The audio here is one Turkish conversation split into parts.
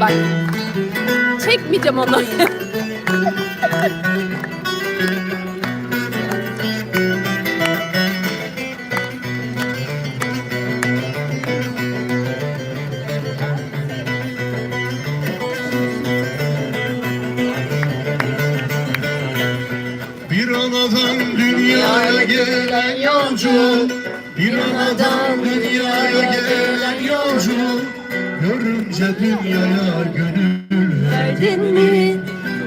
bak. Çekmeyeceğim onu. Bir anadan dünyaya gelen yolcu Bir anadan dünyaya dünyaya gönül Verdin mi?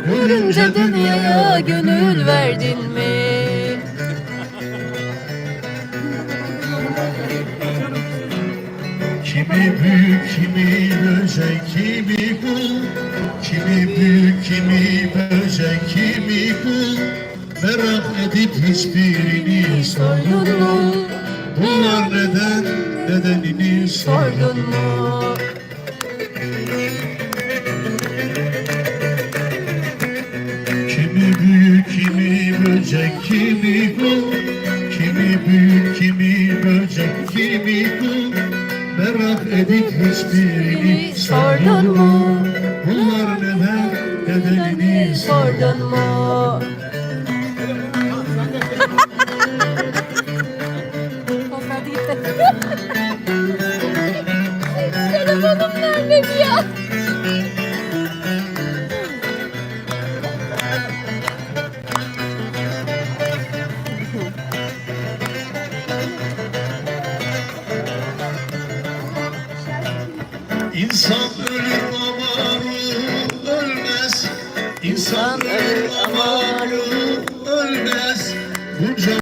Görünce dünyaya gönül verdin mi? Kimi büyük, kimi böcek, kimi kul Kimi büyük, kimi böcek, kimi kul Merak edip hiçbirini sordun mu? Bunlar neden, nedenini Sordun mu? Böcek, kimi kul Kimi büyük, kimi böcek, kimi kul Merak edip hiçbirini sordun mu? Bunlar neden, nedenini sordun mu? Telefonum İnsan ölür ama ruh ölmez. İnsan ölür.